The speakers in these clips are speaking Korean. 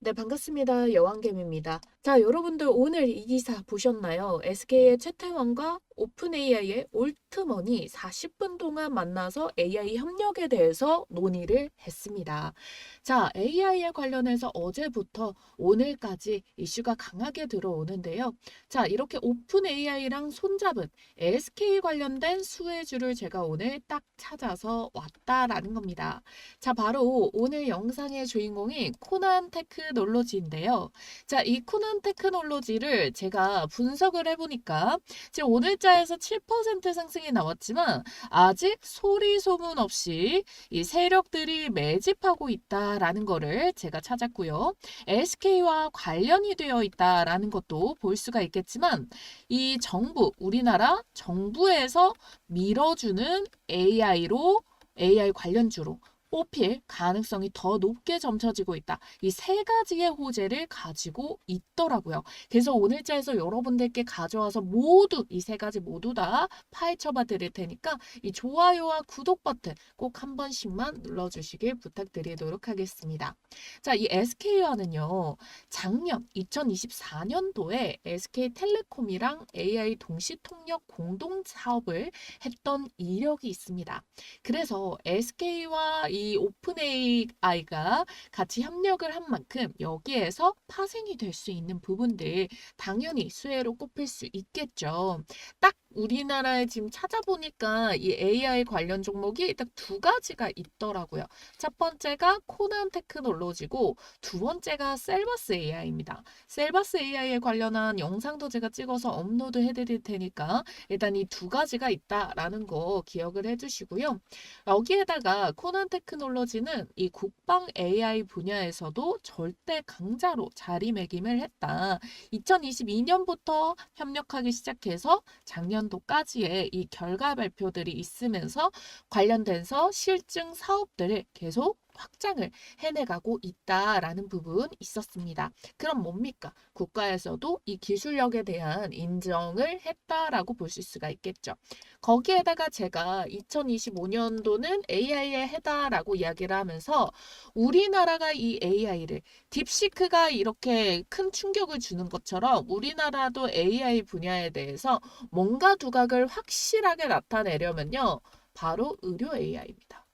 네, 반갑습니다. 여왕겜입니다. 자, 여러분들 오늘 이 기사 보셨나요? SK의 최태원과 오픈AI의 올트먼이 40분 동안 만나서 AI 협력에 대해서 논의를 했습니다. 자, AI에 관련해서 어제부터 오늘까지 이슈가 강하게 들어오는데요. 자, 이렇게 오픈AI랑 손잡은 SK 관련된 수혜주를 제가 오늘 딱 찾아서 왔다라는 겁니다. 자, 바로 오늘 영상의 주인공이 코난 테크 놀로지인데요. 자, 이 코난 테크놀로지를 제가 분석을 해보니까 지금 오늘자에서 7% 상승이 나왔지만 아직 소리 소문 없이 이 세력들이 매집하고 있다라는 거를 제가 찾았고요. SK와 관련이 되어 있다라는 것도 볼 수가 있겠지만 이 정부, 우리나라 정부에서 밀어주는 AI로 AI 관련주로 뽑힐 가능성이 더 높게 점쳐지고 있다. 이 세 가지의 호재를 가지고 있더라고요. 그래서 오늘자에서 여러분들께 가져와서 모두 이 세 가지 모두 다 파헤쳐봐 드릴 테니까 이 좋아요와 구독 버튼 꼭 한 번씩만 눌러주시길 부탁드리도록 하겠습니다. 자, 이 SK와는요, 작년 2024년도에 SK텔레콤이랑 AI 동시통역 공동 사업을 했던 이력이 있습니다. 그래서 SK와 이 오픈 AI가 같이 협력을 한 만큼 여기에서 파생이 될 수 있는 부분들 당연히 수혜로 꼽힐 수 있겠죠. 딱 우리나라에 지금 찾아보니까 이 AI 관련 종목이 딱 두 가지가 있더라고요. 첫 번째가 코난 테크놀로지고 두 번째가 셀버스 AI입니다. 셀버스 AI에 관련한 영상도 제가 찍어서 업로드 해드릴 테니까 일단 이 두 가지가 있다라는 거 기억을 해주시고요. 여기에다가 코난 테크놀로지는 이 국방 AI 분야에서도 절대 강자로 자리매김을 했다. 2022년부터 협력하기 시작해서 작년 도까지의 이 결과 발표들이 있으면서 관련돼서 실증 사업들을 계속 확장을 해내가고 있다라는 부분 있었습니다. 그럼 뭡니까? 국가에서도 이 기술력에 대한 인정을 했다라고 보실 수가 있겠죠. 거기에다가 제가 2025년도는 AI에 해다라고 이야기를 하면서 우리나라가 이 AI를 딥시크가 이렇게 큰 충격을 주는 것처럼 우리나라도 AI 분야에 대해서 뭔가 두각을 확실하게 나타내려면요. 바로 의료 AI입니다.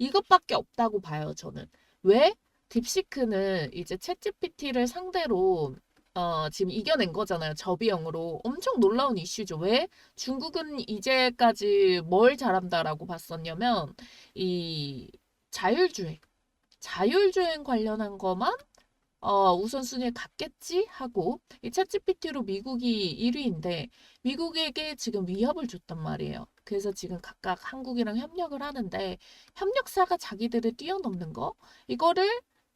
이것밖에 없다고 봐요, 저는. 왜? 딥시크는 이제 챗GPT를 상대로 어, 지금 이겨낸 거잖아요. 저비용으로. 엄청 놀라운 이슈죠. 왜? 중국은 이제까지 뭘 잘한다라고 봤었냐면, 이 자율주행. 자율주행 관련한 것만 어, 우선순위에 갔겠지 하고 이 챗GPT로 미국이 1위인데 미국에게 지금 위협을 줬단 말이에요. 그래서 지금 각각 한국이랑 협력을 하는데 협력사가 자기들을 뛰어넘는 거 이거를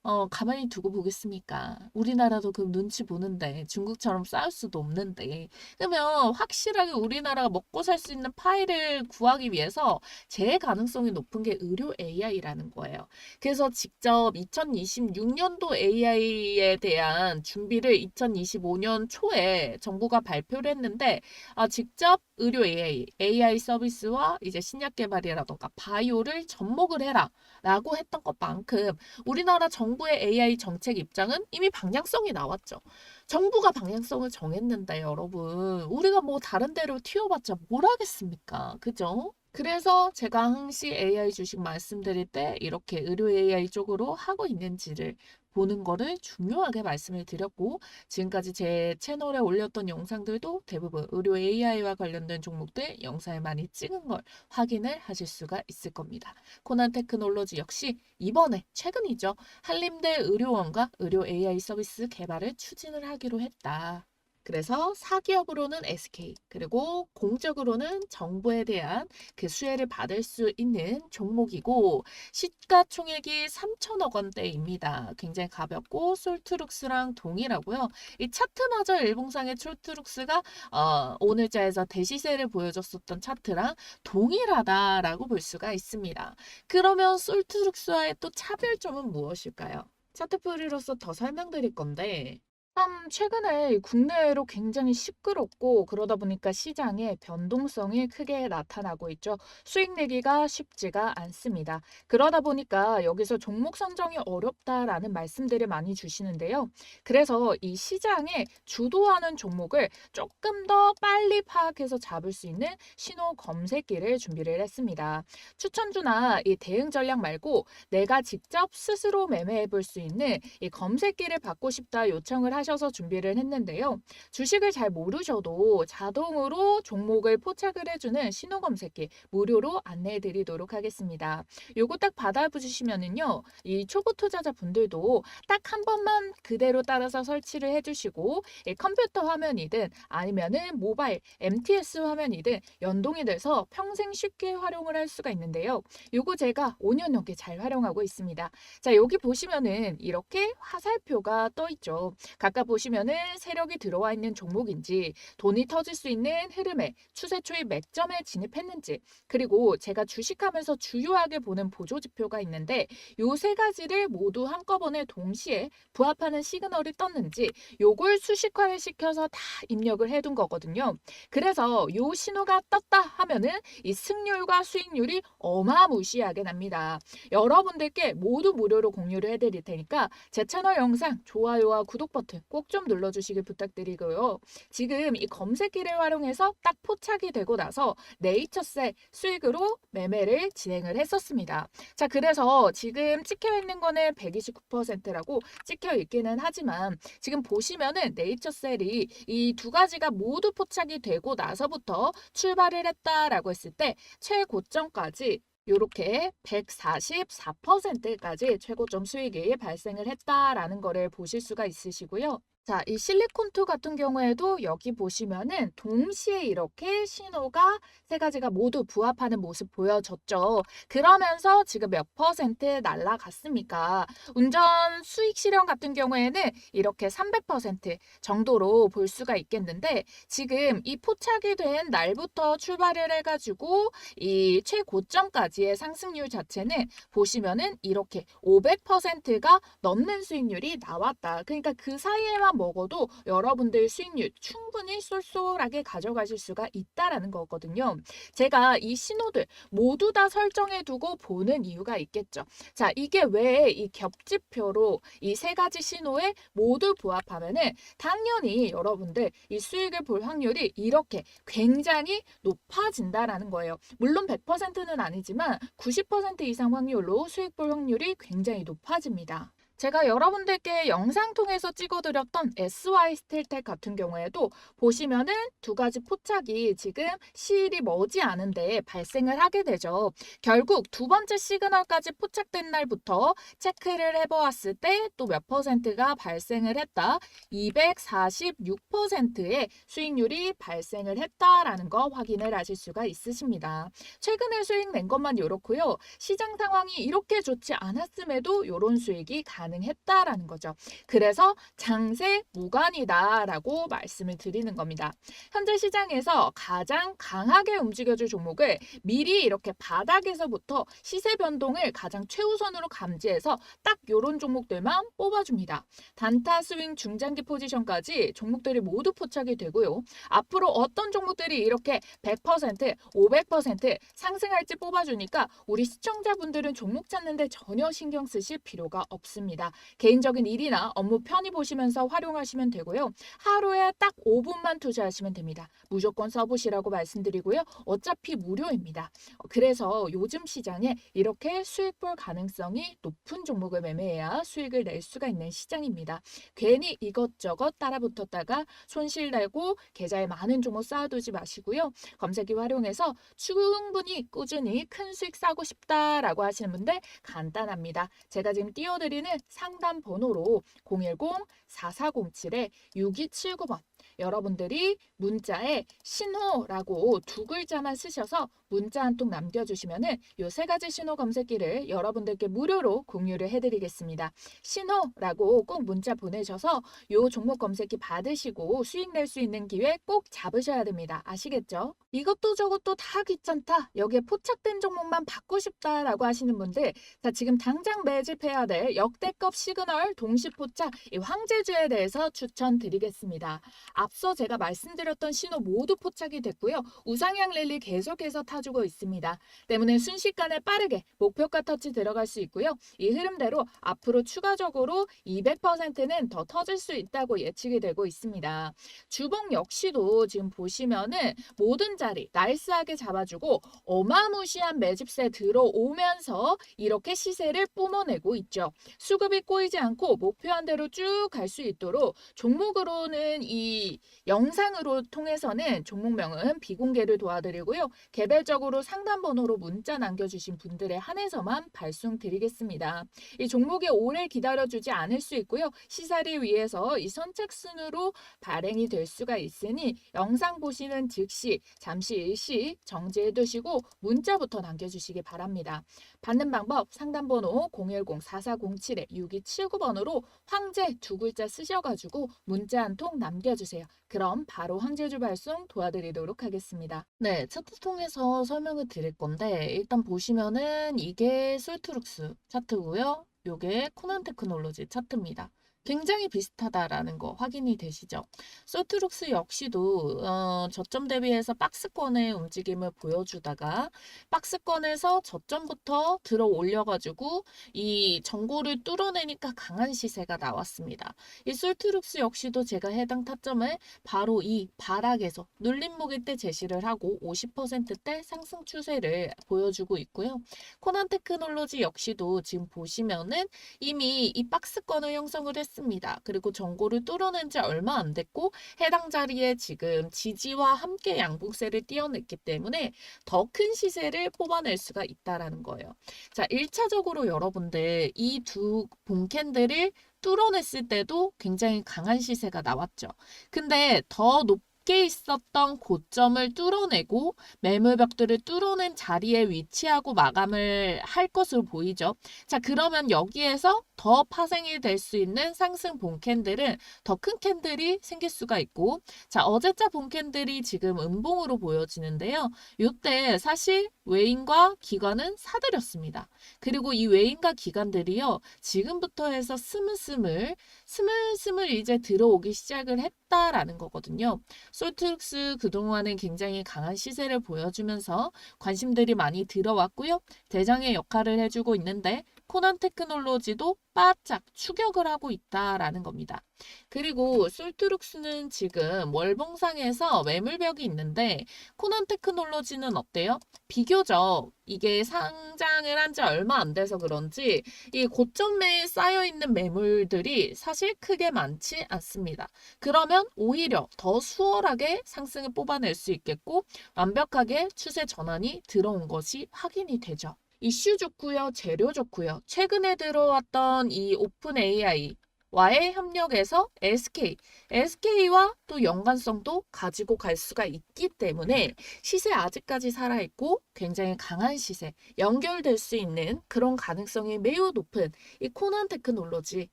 어, 가만히 두고 보겠습니까? 우리나라도 그 눈치 보는데 중국처럼 싸울 수도 없는데 그러면 확실하게 우리나라가 먹고 살 수 있는 파일을 구하기 위해서 제일 가능성이 높은 게 의료 AI라는 거예요. 그래서 직접 2026년도 AI에 대한 준비를 2025년 초에 정부가 발표를 했는데 아, 직접 의료 AI, AI 서비스와 이제 신약 개발이라던가 바이오를 접목을 해라 라고 했던 것만큼 우리나라 정부의 AI 정책 입장은 이미 방향성이 나왔죠. 정부가 방향성을 정했는데 여러분 우리가 뭐 다른 데로 튀어봤자 뭘 하겠습니까? 그죠? 그래서 제가 항시 AI 주식 말씀드릴 때 이렇게 의료 AI 쪽으로 하고 있는지를 보는 거를 중요하게 말씀을 드렸고 지금까지 제 채널에 올렸던 영상들도 대부분 의료 AI와 관련된 종목들 영상을 많이 찍은 걸 확인을 하실 수가 있을 겁니다. 코난 테크놀로지 역시 이번에 최근이죠. 한림대 의료원과 의료 AI 서비스 개발을 추진을 하기로 했다. 그래서 사기업으로는 SK, 그리고 공적으로는 정부에 대한 그 수혜를 받을 수 있는 종목이고, 시가총액이 3천억 원대입니다. 굉장히 가볍고, 솔트룩스랑 동일하고요. 이 차트마저 일봉상의 솔트룩스가 어, 오늘자에서 대시세를 보여줬었던 차트랑 동일하다라고 볼 수가 있습니다. 그러면 솔트룩스와의 또 차별점은 무엇일까요? 차트 풀이로서 더 설명드릴 건데, 참 최근에 국내외로 굉장히 시끄럽고 그러다 보니까 시장에 변동성이 크게 나타나고 있죠. 수익 내기가 쉽지가 않습니다. 그러다 보니까 여기서 종목 선정이 어렵다라는 말씀들을 많이 주시는데요. 그래서 이 시장에 주도하는 종목을 조금 더 빨리 파악해서 잡을 수 있는 신호 검색기를 준비를 했습니다. 추천주나 이 대응 전략 말고 내가 직접 스스로 매매해 볼 수 있는 이 검색기를 받고 싶다 요청을 하 셔서 준비를 했는데요. 주식을 잘 모르셔도 자동으로 종목을 포착을 해주는 신호 검색기 무료로 안내해 드리도록 하겠습니다. 요거 딱 받아보시면은요. 이 초보 투자자 분들도 딱 한 번만 그대로 따라서 설치를 해주시고 이 컴퓨터 화면이든 아니면은 모바일 MTS 화면이든 연동이 돼서 평생 쉽게 활용을 할 수가 있는데요. 요거 제가 5년 넘게 잘 활용하고 있습니다. 자, 여기 보시면은 이렇게 화살표가 떠 있죠. 각각 보시면은 세력이 들어와 있는 종목인지 돈이 터질 수 있는 흐름에 추세 초입 맥점에 진입했는지 그리고 제가 주식하면서 주요하게 보는 보조 지표가 있는데 요 세 가지를 모두 한꺼번에 동시에 부합하는 시그널이 떴는지 요걸 수식화를 시켜서 다 입력을 해둔 거거든요. 그래서 요 신호가 떴다 하면은 이 승률과 수익률이 어마무시하게 납니다. 여러분들께 모두 무료로 공유를 해드릴 테니까 제 채널 영상 좋아요와 구독 버튼 꼭 좀 눌러주시길 부탁드리고요. 지금 이 검색기를 활용해서 딱 포착이 되고 나서 네이처셀 수익으로 매매를 진행을 했었습니다. 자, 그래서 지금 찍혀 있는 거는 129%라고 찍혀 있기는 하지만 지금 보시면은 네이처셀이 이 두 가지가 모두 포착이 되고 나서부터 출발을 했다라고 했을 때 최고점까지 요렇게 144%까지 최고점 수익이 발생을 했다라는 거를 보실 수가 있으시고요. 자, 이 실리콘2 같은 경우에도 여기 보시면은 동시에 이렇게 신호가 세 가지가 모두 부합하는 모습 보여졌죠. 그러면서 지금 몇 퍼센트 날라갔습니까? 운전 수익 실현 같은 경우에는 이렇게 300% 정도로 볼 수가 있겠는데 지금 이 포착이 된 날부터 출발을 해가지고 이 최고점까지의 상승률 자체는 보시면은 이렇게 500%가 넘는 수익률이 나왔다. 그러니까 그 사이에만 먹어도 여러분들 수익률 충분히 쏠쏠하게 가져가실 수가 있다라는 거거든요. 제가 이 신호들 모두 다 설정해 두고 보는 이유가 있겠죠. 자, 이게 왜 이 겹지표로 이 세 가지 신호에 모두 부합하면은 당연히 여러분들 이 수익을 볼 확률이 이렇게 굉장히 높아진다라는 거예요. 물론 100%는 아니지만 90% 이상 확률로 수익 볼 확률이 굉장히 높아집니다. 제가 여러분들께 영상 통해서 찍어드렸던 SY 스틸텍 같은 경우에도 보시면은 두 가지 포착이 지금 시일이 머지 않은데 발생을 하게 되죠. 결국 두 번째 시그널까지 포착된 날부터 체크를 해보았을 때 또 몇 퍼센트가 발생을 했다. 246%의 수익률이 발생을 했다라는 거 확인을 하실 수가 있으십니다. 최근에 수익 낸 것만 이렇고요. 시장 상황이 이렇게 좋지 않았음에도 이런 수익이 가능 했다라는 거죠. 그래서 장세 무관이다라고 말씀을 드리는 겁니다. 현재 시장에서 가장 강하게 움직여줄 종목을 미리 이렇게 바닥에서부터 시세 변동을 가장 최우선으로 감지해서 딱 이런 종목들만 뽑아줍니다. 단타 스윙 중장기 포지션까지 종목들이 모두 포착이 되고요. 앞으로 어떤 종목들이 이렇게 100%, 500% 상승할지 뽑아주니까 우리 시청자분들은 종목 찾는데 전혀 신경 쓰실 필요가 없습니다. 개인적인 일이나 업무 편히 보시면서 활용하시면 되고요. 하루에 딱 5분만 투자하시면 됩니다. 무조건 써보시라고 말씀드리고요. 어차피 무료입니다. 그래서 요즘 시장에 이렇게 수익 볼 가능성이 높은 종목을 매매해야 수익을 낼 수가 있는 시장입니다. 괜히 이것저것 따라붙었다가 손실 내고 계좌에 많은 종목 쌓아두지 마시고요. 검색기 활용해서 충분히 꾸준히 큰 수익 사고 싶다라고 하시는 분들 간단합니다. 제가 지금 띄워드리는 상담 번호로 010-4407-6279번. 여러분들이 문자에 신호라고 두 글자만 쓰셔서 문자 한 통 남겨주시면은 요 세 가지 신호 검색기를 여러분들께 무료로 공유를 해드리겠습니다. 신호라고 꼭 문자 보내셔서 요 종목 검색기 받으시고 수익 낼 수 있는 기회 꼭 잡으셔야 됩니다. 아시겠죠? 이것도 저것도 다 귀찮다. 여기에 포착된 종목만 받고 싶다라고 하시는 분들 자 지금 당장 매집해야 될 역대급 시그널 동시 포착 이 황제주에 대해서 추천드리겠습니다. 앞서 제가 말씀드렸던 신호 모두 포착이 됐고요. 우상향 랠리 계속해서 타 주고 있습니다. 때문에 순식간에 빠르게 목표가 터치 들어갈 수 있고요. 이 흐름대로 앞으로 추가적으로 200%는 더 터질 수 있다고 예측이 되고 있습니다. 주봉 역시도 지금 보시면은 모든 자리 나이스하게 잡아주고 어마무시한 매집세 들어오면서 이렇게 시세를 뿜어내고 있죠. 수급이 꼬이지 않고 목표한 대로 쭉 갈 수 있도록 종목으로는 이 영상으로 통해서는 종목명은 비공개를 도와드리고요. 개별적 으로 상담 번호로 문자 남겨주신 분들에 한해서만 발송 드리겠습니다. 이 종목이 오래 기다려주지 않을 수 있고요. 시사를 위해서 이 선착순으로 발행이 될 수가 있으니 영상 보시는 즉시 잠시 일시 정지해 두시고 문자부터 남겨주시기 바랍니다. 받는 방법 상담번호 010-4407-6279번으로 황제 두 글자 쓰셔가지고 문자 한 통 남겨주세요. 그럼 바로 황제주 발송 도와드리도록 하겠습니다. 네, 차트 통해서 설명을 드릴 건데 일단 보시면은 이게 솔트룩스 차트고요. 요게 코난 테크놀로지 차트입니다. 굉장히 비슷하다라는 거 확인이 되시죠? 솔트룩스 역시도 어, 저점 대비해서 박스권의 움직임을 보여주다가 박스권에서 저점부터 들어 올려가지고 이 전고를 뚫어내니까 강한 시세가 나왔습니다. 이 솔트룩스 역시도 제가 해당 타점을 바로 이 바락에서 눌림목일 때 제시를 하고 50%대 상승 추세를 보여주고 있고요. 코난 테크놀로지 역시도 지금 보시면은 이미 이 박스권을 형성을 했 습니다. 그리고 전고를 뚫어낸 지 얼마 안 됐고 해당 자리에 지금 지지와 함께 양봉세를 띄어냈기 때문에 더 큰 시세를 뽑아낼 수가 있다라는 거예요. 자, 1차적으로 여러분들 이두 본캔들을 뚫어냈을 때도 굉장히 강한 시세가 나왔죠. 근데 더 높, 게 있었던 고점을 뚫어내고 매물벽들을 뚫어낸 자리에 위치하고 마감을 할 것으로 보이죠. 자, 그러면 여기에서 더 파생이 될 수 있는 상승 본캔들은 더 큰 캔들이 생길 수가 있고, 자, 어제자 본캔들이 지금 음봉으로 보여지는데요. 이때 사실 외인과 기관은 사들였습니다. 그리고 이 외인과 기관들이요, 지금부터 해서 스물스물, 스물스물 이제 들어오기 시작을 했다라는 거거든요. 솔트룩스 그동안은 굉장히 강한 시세를 보여주면서 관심들이 많이 들어왔고요. 대장의 역할을 해주고 있는데 코난 테크놀로지도 바짝 추격을 하고 있다라는 겁니다. 그리고 솔트룩스는 지금 월봉상에서 매물벽이 있는데 코난 테크놀로지는 어때요? 비교적 이게 상장을 한 지 얼마 안 돼서 그런지 이 고점에 쌓여 있는 매물들이 사실 크게 많지 않습니다. 그러면 오히려 더 수월하게 상승을 뽑아낼 수 있겠고 완벽하게 추세 전환이 들어온 것이 확인이 되죠. 이슈 좋고요, 재료 좋고요. 최근에 들어왔던 이 오픈 AI 와의 협력에서 SK, SK와 또 연관성도 가지고 갈 수가 있기 때문에 시세 아직까지 살아있고 굉장히 강한 시세, 연결될 수 있는 그런 가능성이 매우 높은 이 코난 테크놀로지.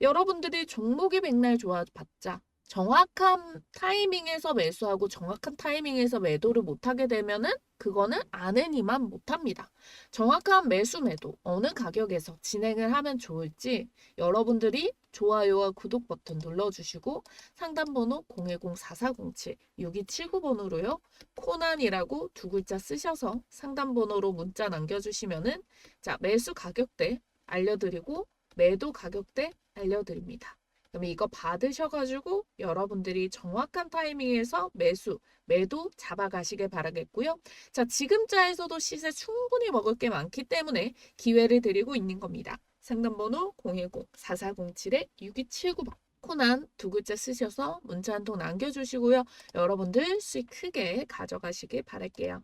여러분들이 종목이 백날 좋아봤자 정확한 타이밍에서 매수하고 정확한 타이밍에서 매도를 못하게 되면은 그거는 아내니만 못합니다. 정확한 매수 매도 어느 가격에서 진행을 하면 좋을지 여러분들이 좋아요와 구독 버튼 눌러주시고 상담번호 010-4407-6279번으로요. 코난이라고 두 글자 쓰셔서 상담번호로 문자 남겨주시면은 자 매수 가격대 알려드리고 매도 가격대 알려드립니다. 그럼 이거 받으셔가지고 여러분들이 정확한 타이밍에서 매수, 매도 잡아가시길 바라겠고요. 자, 지금자에서도 시세 충분히 먹을 게 많기 때문에 기회를 드리고 있는 겁니다. 상담번호 010-4407-6279번. 코난 두 글자 쓰셔서 문자 한 통 남겨주시고요. 여러분들 수익 크게 가져가시길 바랄게요.